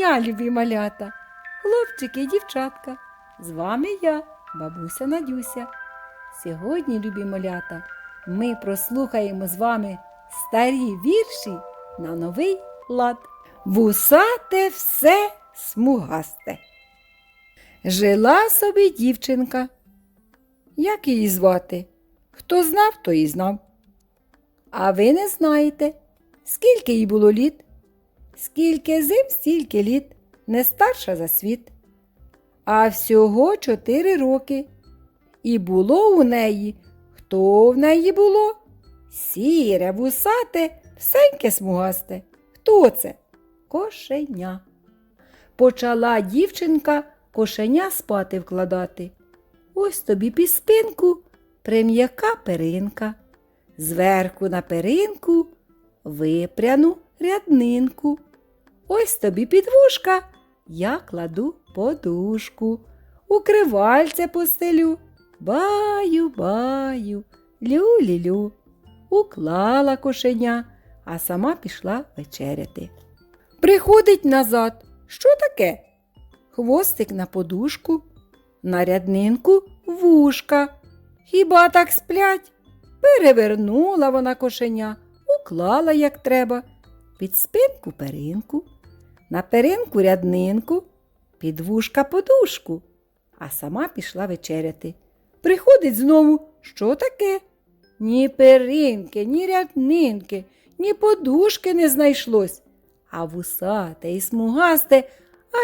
дня, любі малята, хлопчики і дівчатка. З вами я, бабуся Надюся. Сьогодні, любі малята, ми прослухаємо з вами старі вірші на новий лад. Вусате все смугасте. Жила собі дівчинка. Як її звати? Хто знав, то і знав. А ви не знаєте, скільки їй було літ? Скільки зим, стільки літ, не старша за світ. А всього чотири роки. І було у неї, хто в неї було? Сіре, вусате, всеньке смугасте. Хто це? Кошеня. Почала дівчинка кошеня спати вкладати. Ось тобі під спинку прим'яка перинка. Зверху на перинку випряну ряднинку. Ось тобі підвушка, я кладу подушку, укривальце постелю, баю, баю, лю-лі-лю. Уклала кошеня, а сама пішла вечеряти. Приходить назад. Що таке? Хвостик на подушку, на ряднинку вушка. Хіба так сплять? Перевернула вона кошеня, уклала, як треба, під спинку перинку, на перинку ряднинку, під вушка подушку, а сама пішла вечеряти. Приходить знову, що таке? Ні перинки, ні ряднинки, ні подушки не знайшлось, а вусате і смугасте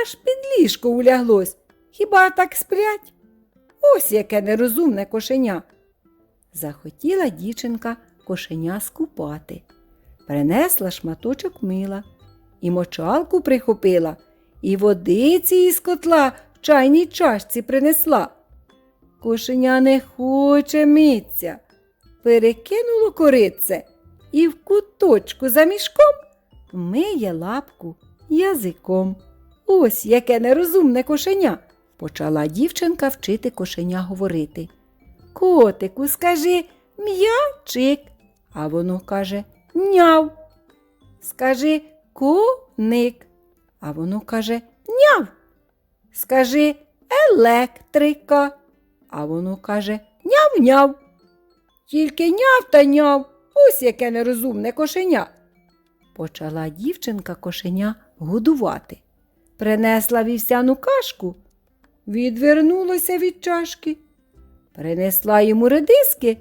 аж під ліжко уляглось. Хіба так сплять? Ось яке нерозумне кошеня. Захотіла дівчинка кошеня скупати. Принесла шматочок мила, і мочалку прихопила, і водиці із котла в чайній чашці принесла. Кошеня не хоче миться, перекинуло корице і в куточку за мішком миє лапку язиком. Ось яке нерозумне кошеня, почала дівчинка вчити кошеня говорити. Котику, скажи м'ячик, а воно каже няв. Скажи коник, а воно каже няв. Скажи електрика, а воно каже няв-няв. Тільки няв та няв, ось яке нерозумне кошеня. Почала дівчинка кошеня годувати. Принесла вівсяну кашку, відвернулося від чашки. Принесла йому редиски,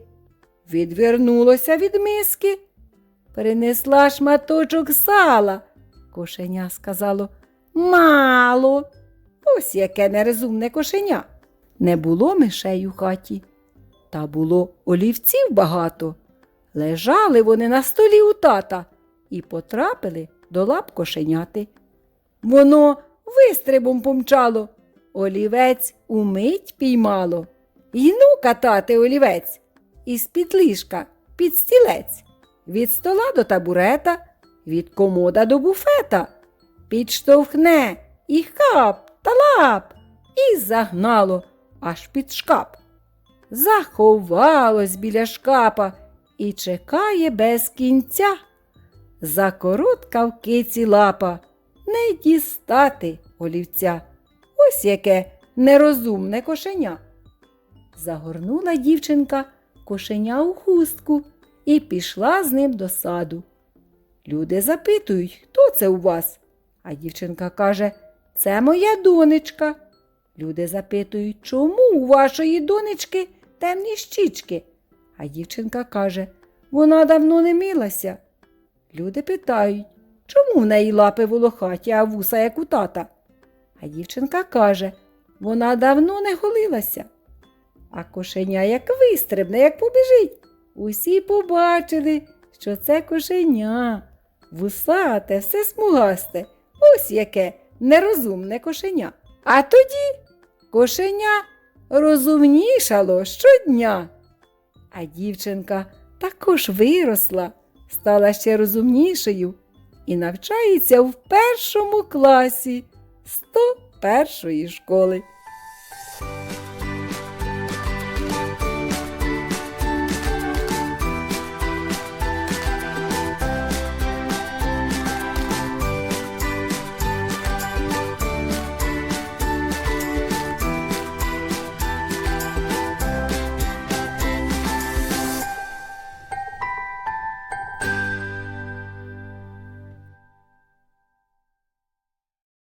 відвернулося від миски. Принесла шматочок сала. Кошеня сказало мало. Ось яке нерозумне кошеня. Не було мишей у хаті, та було олівців багато. Лежали вони на столі у тата і потрапили до лап кошеняти. Воно вистрибом помчало, олівець умить піймало. І ну катати олівець із під ліжка під стілець, від стола до табурета, від комода до буфета, підштовхне і хап та лап, і загнало аж під шкап. Заховалось біля шкапа і чекає без кінця. За коротка в киці лапа не дістати олівця. Ось яке нерозумне кошеня. Загорнула дівчинка кошеня у хустку і пішла з ним до саду. Люди запитують, хто це у вас? А дівчинка каже, це моя донечка. Люди запитують, чому у вашої донечки темні щічки? А дівчинка каже, вона давно не милася. Люди питають, чому в неї лапи волохаті, а вуса як у тата? А дівчинка каже, вона давно не голилася. А кошеня як вистрибне, як побіжить. Усі побачили, що це кошеня. Вусате, все смугасте. Ось яке нерозумне кошеня. А тоді кошеня розумнішало щодня. А дівчинка також виросла, стала ще розумнішою і навчається в першому класі 101 школи.